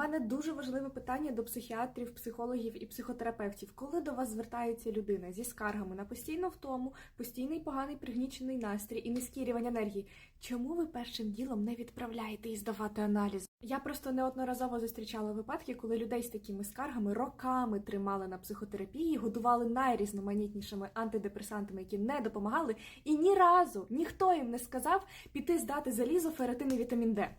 мене дуже важливе питання до психіатрів, психологів і психотерапевтів. Коли до вас звертається людина зі скаргами на постійну втому, постійний поганий пригнічений настрій і низький рівень енергії, чому ви першим ділом не відправляєте і здавати аналіз? Я просто неодноразово зустрічала випадки, коли людей з такими скаргами роками тримали на психотерапії, годували найрізноманітнішими антидепресантами, які не допомагали, і ні разу ніхто їм не сказав піти здати залізо, ферритин і вітамін Д.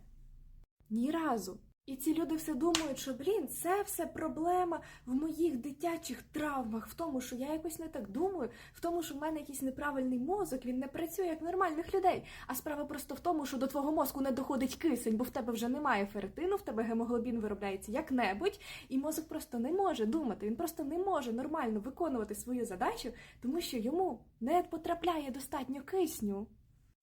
Ні разу. І ці люди все думають, що блін, це все проблема в моїх дитячих травмах, в тому, що я якось не так думаю, в тому, що в мене якийсь неправильний мозок, він не працює як нормальних людей. А справа просто в тому, що до твого мозку не доходить кисень, бо в тебе вже немає ферритину, в тебе гемоглобін виробляється як-небудь, і мозок просто не може думати. Він просто не може нормально виконувати свою задачу, тому що йому не потрапляє достатньо кисню.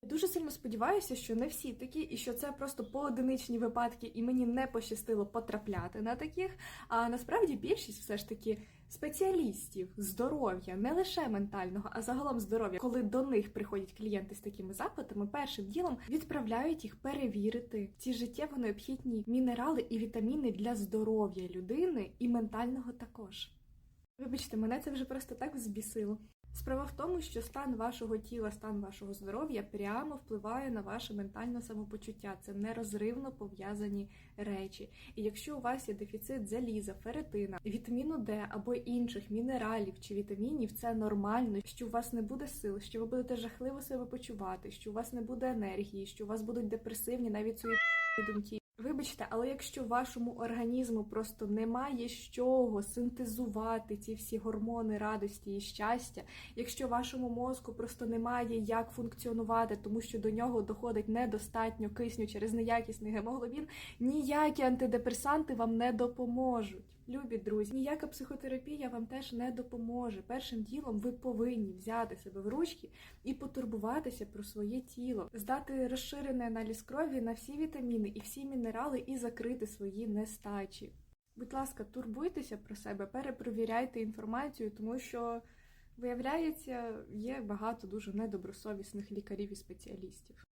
Дуже сильно сподіваюся, що не всі такі, і що це просто поодиничні випадки, і мені не пощастило потрапляти на таких. А насправді більшість все ж таки спеціалістів здоров'я, не лише ментального, а загалом здоров'я, коли до них приходять клієнти з такими запитами, першим ділом відправляють їх перевірити ці життєво необхідні мінерали і вітаміни для здоров'я людини і ментального також. Вибачте, мене це вже просто так взбісило. Справа в тому, що стан вашого тіла, стан вашого здоров'я прямо впливає на ваше ментальне самопочуття. Це нерозривно пов'язані речі. І якщо у вас є дефіцит заліза, ферритина, вітаміну Д або інших мінералів чи вітамінів, це нормально, що у вас не буде сил, що ви будете жахливо себе почувати, що у вас не буде енергії, що у вас будуть депресивні, навіть свої думки. Вибачте, але якщо вашому організму просто немає з чого синтезувати ці всі гормони радості і щастя, якщо вашому мозку просто немає як функціонувати, тому що до нього доходить недостатньо кисню через неякісний гемоглобін, ніякі антидепресанти вам не допоможуть. Любі друзі, ніяка психотерапія вам теж не допоможе. Першим ділом ви повинні взяти себе в ручки і потурбуватися про своє тіло, здати розширений аналіз крові на всі вітаміни і всі мінерали і закрити свої нестачі. Будь ласка, турбуйтеся про себе, перепровіряйте інформацію, тому що виявляється, є багато дуже недобросовісних лікарів і спеціалістів.